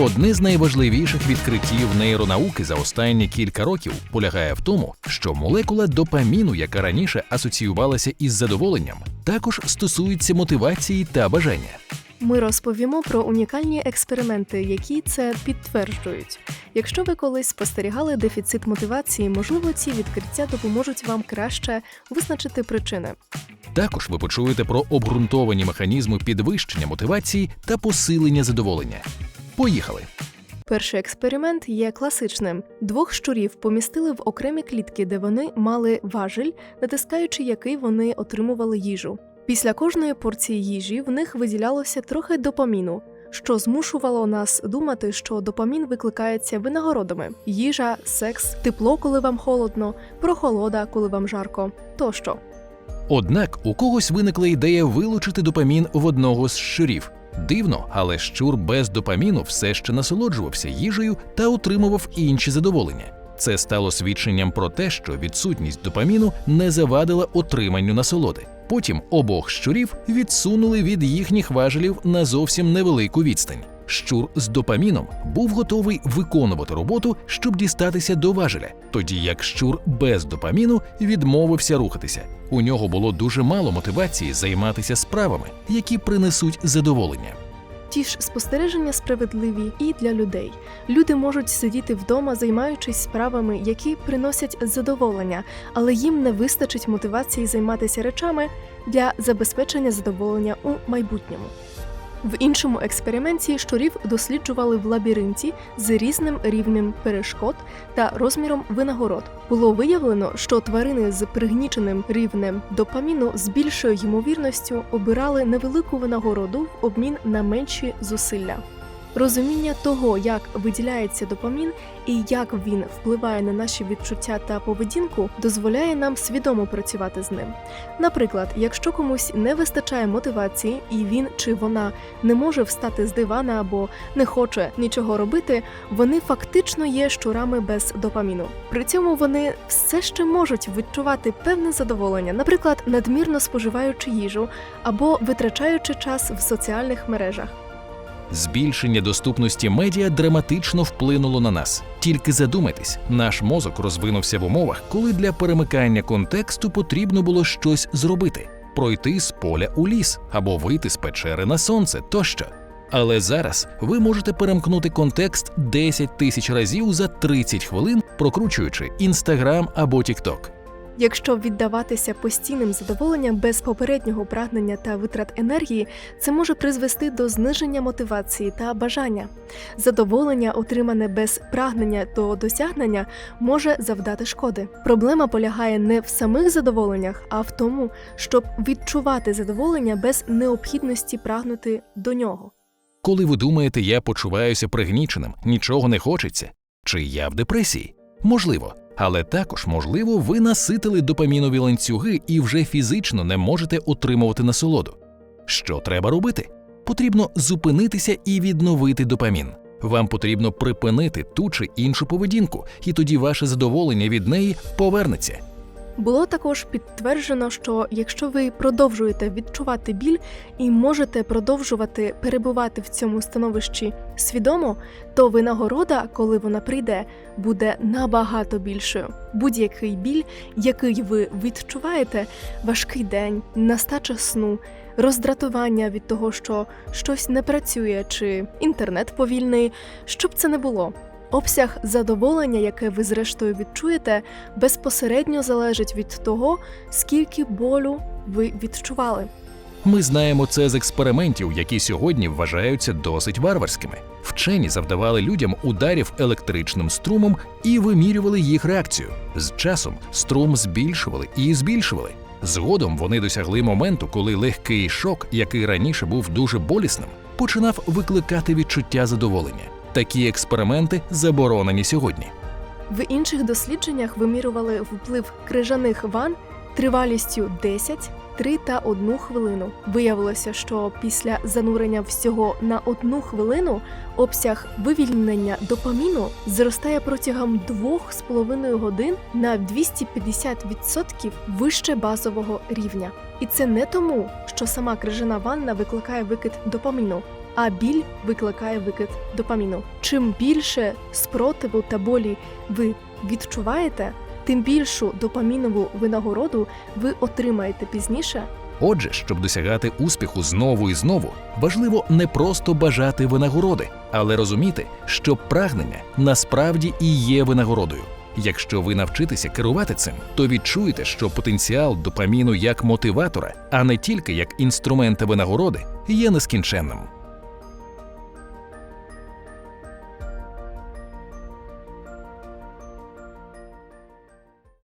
Одне з найважливіших відкриттів нейронауки за останні кілька років полягає в тому, що молекула допаміну, яка раніше асоціювалася із задоволенням, також стосується мотивації та бажання. Ми розповімо про унікальні експерименти, які це підтверджують. Якщо ви колись спостерігали дефіцит мотивації, можливо, ці відкриття допоможуть вам краще визначити причини. Також ви почуєте про обґрунтовані механізми підвищення мотивації та посилення задоволення. Поїхали! Перший експеримент є класичним. Двох щурів помістили в окремі клітки, де вони мали важіль, натискаючи який вони отримували їжу. Після кожної порції їжі в них виділялося трохи допаміну, що змушувало нас думати, що допамін викликається винагородами: їжа, секс, тепло, коли вам холодно, прохолода, коли вам жарко тощо. Однак у когось виникла ідея вилучити допамін в одного з щурів. Дивно, але щур без допаміну все ще насолоджувався їжею та отримував інші задоволення. Це стало свідченням про те, що відсутність допаміну не завадила отриманню насолоди. Потім обох щурів відсунули від їхніх важелів на зовсім невелику відстань. Щур з допаміном був готовий виконувати роботу, щоб дістатися до важеля, тоді як щур без допаміну відмовився рухатися. У нього було дуже мало мотивації займатися справами, які принесуть задоволення. Ті ж спостереження справедливі і для людей. Люди можуть сидіти вдома, займаючись справами, які приносять задоволення, але їм не вистачить мотивації займатися речами для забезпечення задоволення у майбутньому. В іншому експерименті щурів досліджували в лабіринті з різним рівнем перешкод та розміром винагород. Було виявлено, що тварини з пригніченим рівнем допаміну з більшою ймовірністю обирали невелику винагороду в обмін на менші зусилля. Розуміння того, як виділяється допамін і як він впливає на наші відчуття та поведінку, дозволяє нам свідомо працювати з ним. Наприклад, якщо комусь не вистачає мотивації, і він чи вона не може встати з дивана або не хоче нічого робити, вони фактично є щурами без допаміну. При цьому вони все ще можуть відчувати певне задоволення, наприклад, надмірно споживаючи їжу або витрачаючи час в соціальних мережах. Збільшення доступності медіа драматично вплинуло на нас. Тільки задумайтесь, наш мозок розвинувся в умовах, коли для перемикання контексту потрібно було щось зробити: пройти з поля у ліс або вийти з печери на сонце тощо. Але зараз ви можете перемкнути контекст 10 тисяч разів за 30 хвилин, прокручуючи Instagram або TikTok. Якщо віддаватися постійним задоволенням без попереднього прагнення та витрат енергії, це може призвести до зниження мотивації та бажання. Задоволення, отримане без прагнення до досягнення, може завдати шкоди. Проблема полягає не в самих задоволеннях, а в тому, щоб відчувати задоволення без необхідності прагнути до нього. Коли ви думаєте, я почуваюся пригніченим, нічого не хочеться, чи я в депресії? Можливо, але також, можливо, ви наситили допамінові ланцюги і вже фізично не можете отримувати насолоду. Що треба робити? Потрібно зупинитися і відновити допамін. Вам потрібно припинити ту чи іншу поведінку, і тоді ваше задоволення від неї повернеться. Було також підтверджено, що якщо ви продовжуєте відчувати біль і можете продовжувати перебувати в цьому становищі свідомо, то винагорода, коли вона прийде, буде набагато більшою. Будь-який біль, який ви відчуваєте, важкий день, нестача сну, роздратування від того, що щось не працює, чи інтернет повільний, щоб це не було. Обсяг задоволення, яке ви зрештою відчуєте, безпосередньо залежить від того, скільки болю ви відчували. Ми знаємо це з експериментів, які сьогодні вважаються досить варварськими. Вчені завдавали людям ударів електричним струмом і вимірювали їх реакцію. З часом струм збільшували і збільшували. Згодом вони досягли моменту, коли легкий шок, який раніше був дуже болісним, починав викликати відчуття задоволення. Такі експерименти заборонені сьогодні. В інших дослідженнях вимірювали вплив крижаних ван тривалістю 10, 3 та 1 хвилину. Виявилося, що після занурення всього на одну хвилину обсяг вивільнення допаміну зростає протягом 2,5 годин на 250% вище базового рівня. І це не тому, що сама крижана ванна викликає викид допаміну. А біль викликає викид допаміну. Чим більше спротиву та болі ви відчуваєте, тим більшу допамінову винагороду ви отримаєте пізніше. Отже, щоб досягати успіху знову і знову, важливо не просто бажати винагороди, але розуміти, що прагнення насправді і є винагородою. Якщо ви навчитеся керувати цим, то відчуєте, що потенціал допаміну як мотиватора, а не тільки як інструмента винагороди, є нескінченним.